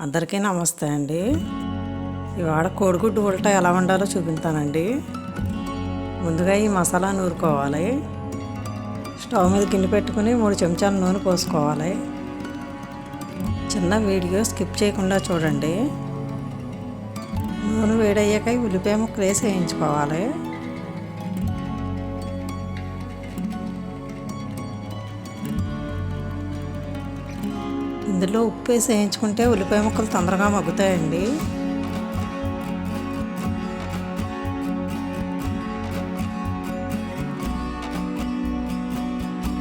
అందరికీ నమస్తే అండి. ఇవాడ కోడిగుడ్డు ఉల్టా ఎలా వండాలో చూపిస్తానండి ముందుగా ఈ మసాలా నూరుకోవాలి. స్టవ్ మీద గిన్నె పెట్టుకుని మూడు చెంచాల నూనె పోసుకోవాలి. చిన్న వీడియో స్కిప్ చేయకుండా చూడండి. నూనె వేడయ్యాక ఉల్లిపాయ ముక్కలు వేసి వేయించుకోవాలి. ఇందులో ఉప్పు వేసి వేయించుకుంటే ఉల్లిపాయ ముక్కలు తొందరగా మగ్గుతాయండి.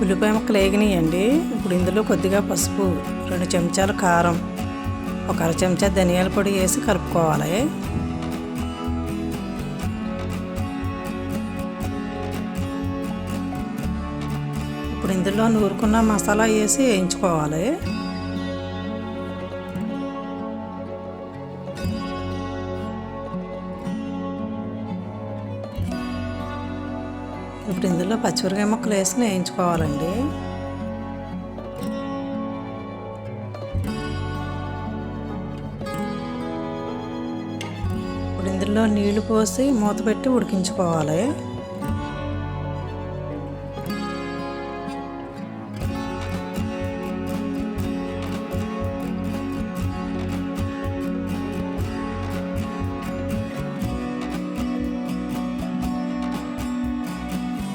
ఉల్లిపాయ ముక్కలు వేగినాయండి. ఇప్పుడు ఇందులో కొద్దిగా పసుపు రెండు చెంచాలు కారం ఒక అర చెంచా ధనియాల పొడి వేసి కలుపుకోవాలి. ఇప్పుడు ఇందులో నూరుకున్న మసాలా వేసి వేయించుకోవాలి. ఇప్పుడు ఇందులో పచ్చిమిరకాయ ముక్కలు వేసి వేయించుకోవాలండి ఇప్పుడు ఇందులో నీళ్ళు పోసి మూత పెట్టి ఉడికించుకోవాలి.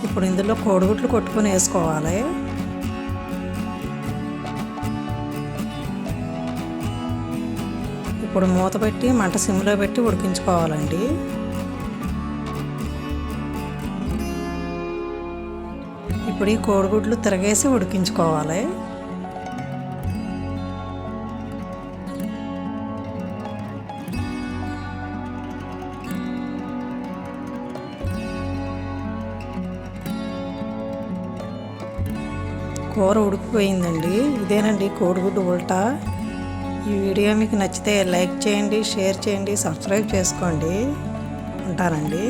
ఇప్పుడు ఇందులో కోడిగుడ్లు కొట్టుకొని వేసుకోవాలి. ఇప్పుడు మూత పెట్టి మంట సిమ్లో పెట్టి ఉడికించుకోవాలండి. ఇప్పుడు ఈ కోడిగుడ్లు తిరగేసి ఉడికించుకోవాలి. కూర ఉడికిపోయిందండి. ఇదేనండి కోడిగుడ్డు ఉల్టా. ఈ వీడియో మీకు నచ్చితే లైక్ చేయండి షేర్ చేయండి సబ్స్క్రైబ్ చేసుకోండి. ఉంటానండి.